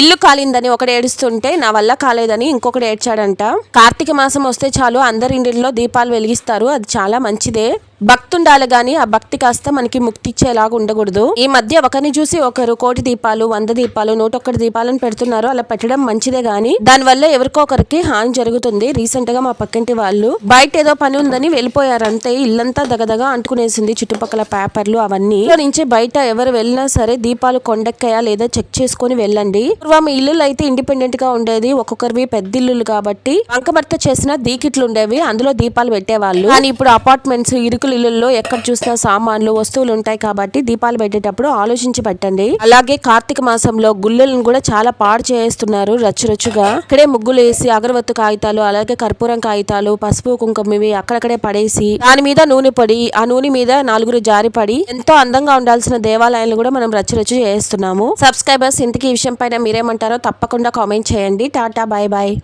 ఇల్లు కాలిందని ఒకడు ఏడుస్తుంటే నా వల్ల కాలేదని ఇంకొకడు ఏడ్చాడంట. కార్తీక మాసం వస్తే చాలు అందరి ఇంటిలో దీపాలు వెలిగిస్తారు అది చాలా మంచిదే. భక్తుండాలి గాని ఆ భక్తి కాస్త మనకి ముక్తి ఇచ్చేలాగా ఉండకూడదు. ఈ మధ్య ఒకరిని చూసి ఒకరు కోటి దీపాలు వంద దీపాలు నూట ఒక్కటి దీపాలను పెడుతున్నారు అలా పెట్టడం మంచిదే గాని దాని వల్ల ఎవరికో ఒకరికి హాని జరుగుతుంది. రీసెంట్గా మా పక్కింటి వాళ్ళు బయట ఏదో పని ఉందని వెళ్ళిపోయారు అంతే ఇల్లంతా దగదగా అంటుకునేసింది. చుట్టుపక్కల పేపర్లు అవన్నీ. నుంచి బయట ఎవరు వెళ్ళినా సరే దీపాలు కొండెక్కాయా లేదా చెక్ చేసుకొని వెళ్ళండి. పూర్వం ఇల్లులు అయితే ఇండిపెండెంట్గా ఉండేది. ఒక్కొక్కరివి పెద్ద ఇల్లులు కాబట్టి వంకబర్త చేసిన దీకిట్లు ఉండేవి. అందులో దీపాలు పెట్టేవాళ్ళు. కానీ ఇప్పుడు అపార్ట్మెంట్స్ ఇరుకు ఇరుకుల ఇళ్ళలో ఎక్కడ చూసినా సామాన్లు వస్తువులు ఉంటాయి కాబట్టి దీపాలు పెట్టేటప్పుడు ఆలోచించి పెట్టండి. అలాగే కార్తీక మాసంలో గుళ్ళలను కూడా చాలా పాడు చేస్తున్నారు రచ్చురచ్చుగా. ఇక్కడే ముగ్గులు వేసి అగరవత్తు కాగితాలు అలాగే కర్పూరం కాగితాలు పసుపు కుంకుమ ఇవి అక్కడక్కడే పడేసి దాని మీద నూనె పొడి ఆ నూనె మీద నలుగురు జారి పడి ఎంతో అందంగా ఉండాల్సిన దేవాలయాలు కూడా మనం రచ్చురచ్చు చేస్తున్నాము. సబ్స్క్రైబర్స్ ఇంతకీ ఈ విషయం పైన మీరేమంటారో తప్పకుండా కామెంట్ చేయండి. Tata bye bye.